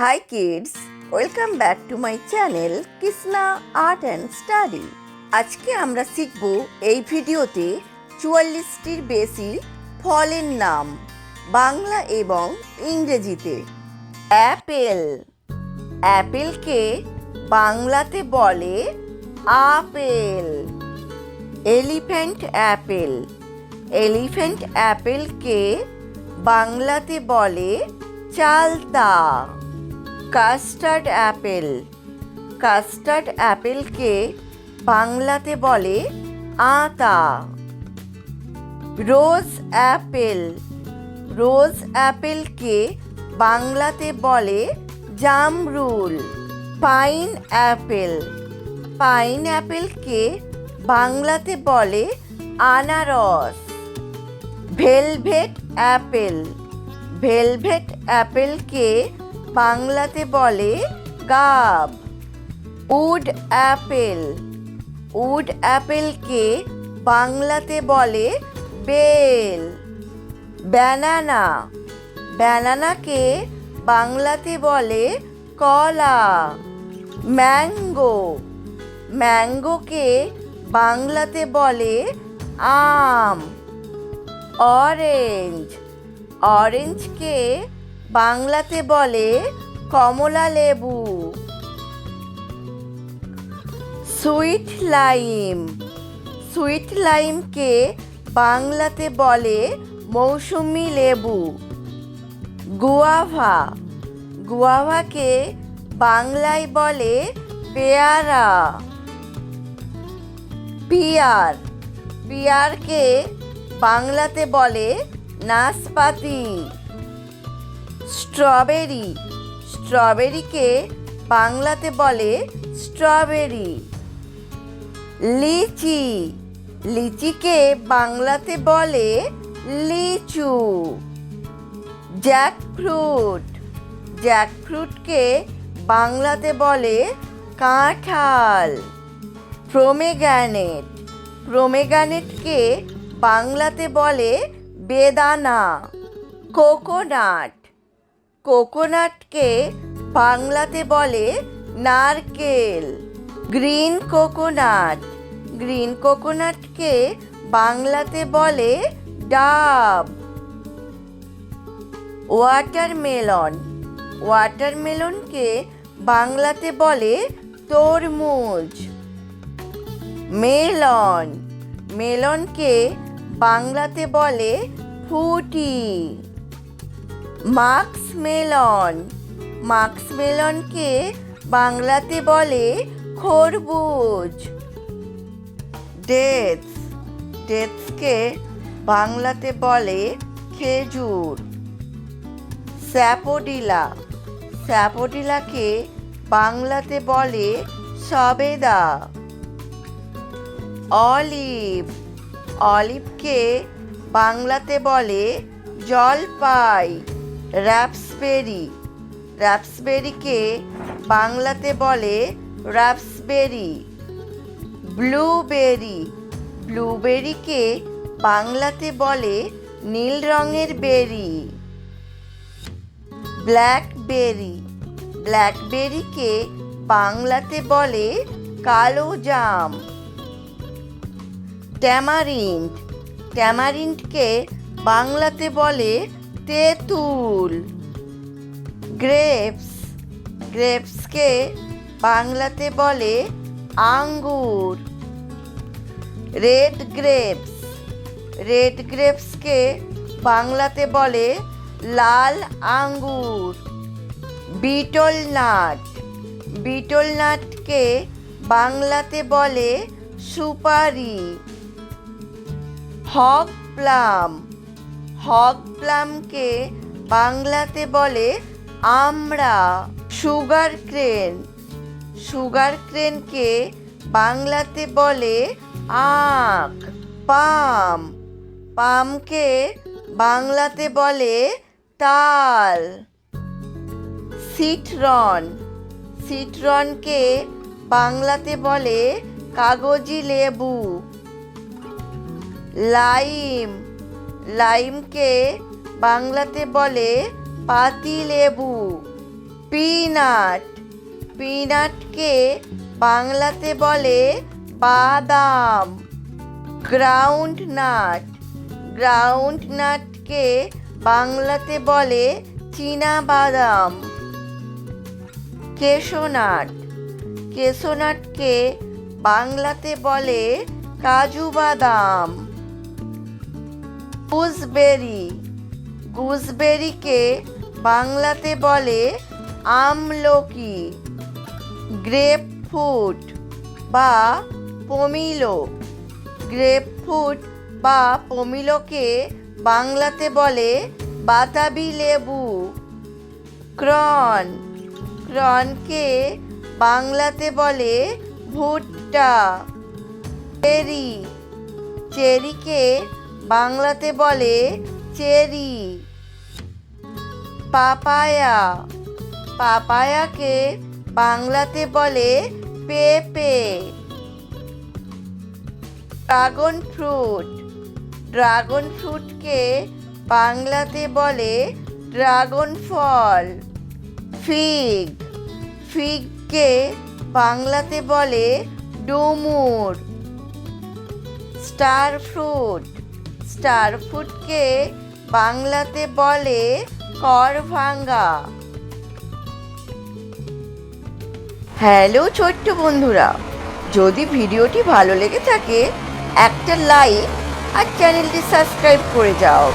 Hi kids, welcome back to my channel Krishna art and study আজকে আমরা শিখব এই ভিডিওতে চুয়াল্লিশটির বেশি ফলের নাম বাংলা এবং ইংরেজিতে। অ্যাপেল। অ্যাপেলকে বাংলাতে বলে আপেল। Elephant apple. এলিফ্যান্ট অ্যাপেলকে বাংলাতে বলে চালতা। Custard Apple. কাস্টার্ড অ্যাপেলকে বাংলাতে বলে আতা। রোজ অ্যাপেল। রোজ অ্যাপেলকে বাংলাতে বলে জামরুল। Pine Apple. পাইন অ্যাপেলকে বাংলাতে বলে আনারস। Velvet Apple. ভেলভেট অ্যাপেলকে বাংলাতে বলে গাব। Would Apple. উড অ্যাপেলকে বাংলাতে বলে বেল। ব্যানানা। ব্যানানাকে বাংলাতে বলে কলা। ম্যাঙ্গো। ম্যাঙ্গোকে বাংলাতে বলে আম। অরেঞ্জ। অরেঞ্জকে বাংলাতে বলে কমলা লেবু। Sweet lime. সুইট লাইমকে বাংলাতে বলে মৌসুমি লেবু। গুয়াভা। গুয়াভাকে বাংলায় বলে পেয়ারা। পিয়ার। পিয়ারকে বাংলাতে বলে নাশপাতি। স্ট্রবেরি। স্ট্রবেরিকে বাংলাতে বলে স্ট্রবেরি। লিচি। লিচিকে বাংলাতে বলে লিচু। জ্যাকফ্রুট। জ্যাকফ্রুটকে বাংলাতে বলে কাঁঠাল। প্রোমেগ্যানেট প্রোমেগ্যানেটকে বাংলাতে বলে বেদানা। কোকোনাট। কোকোনাটকে বাংলাতে বলে নারকেল। Green coconut. গ্রিন কোকোনাটকে বাংলাতে বলে ডাব। ওয়াটারমেলন। ওয়াটারমেলনকে বাংলাতে বলে তরমুজ। মেলন। মেলনকে বাংলাতে বলে ফুটি। মাক্স মেলন মাক্স মেলনকে বাংলাতে বলে খরবুজ ডেটস ডেটসকে বাংলাতে বলে খেজুর। স্যাপোডিলা, স্যাপোডিলাকে বাংলাতে বলে সবেদা। অলিভ, অলিভকে বাংলাতে বলে জলপাই। র্যাপসবেরি র্যাপসবেরিকে বাংলাতে বলে র্যাপসবেরি ব্লুবেরি। ব্লুবেরিকে বাংলাতে বলে নীল রঙের বেরি। ব্ল্যাকবেরি। ব্ল্যাকবেরিকে বাংলাতে বলে কালো জাম। ট্যামারিন্ড ট্যামারিন্ডকে বাংলাতে বলে তেঁতুল। গ্রেপস, গ্রেপসকে বাংলাতে বলে আঙ্গুর। রেড গ্রেপস, রেড গ্রেপসকে বাংলাতে বলে লাল আঙ্গুর। বিটল নাট, বিটল নাটকে বাংলাতে বলে সুপারি। হক প্লাম হক প্লামকে বাংলাতে বলে আমরা সুগার ক্রেন। সুগার ক্রেনকে বাংলাতে বলে আখ, পাম। পামকে বাংলাতে বলে তাল। সিটরন, সিটরনকে বাংলাতে বলে কাগজি লেবু। লাইম লাইমকে বাংলাতে বলে পাতি লেবু, পিনাট। পিনাটকে বাংলাতে বলে বাদাম, গ্রাউন্ড নাট। গ্রাউন্ড নাটকে বাংলাতে বলে চীনা বাদাম। কেশোনাট কেশোনাটকে বাংলাতে বলে কাজু বাদাম। গুজবেরি। গুজবেরিকে বাংলাতে বলে আমলকি গ্রেপ ফ্রুট বা পমিলো। গ্রেপ ফ্রুট বা পমিলোকে বাংলাতে বলে বাতাবি লেবু, ক্রন। ক্রনকে বাংলাতে বলে ভুট্টা। চেরি। চেরিকে বাংলাতে বলে চেরি। পাপায়া। পাপায়াকে বাংলাতে বলে পেঁপে। Dragon fruit. ড্রাগন ফ্রুটকে বাংলাতে বলে ড্রাগন ফল। ফিগ। ফিগকে বাংলাতে বলে ডুমুর। Star fruit. স্টার ফুডকে বাংলাতে বলে করভাঙ্গা হ্যালো ছোট্ট বন্ধুরা, যদি ভিডিওটি ভালো লেগে থাকে, একটা লাইক আর চ্যানেলটি সাবস্ক্রাইব করে যাও।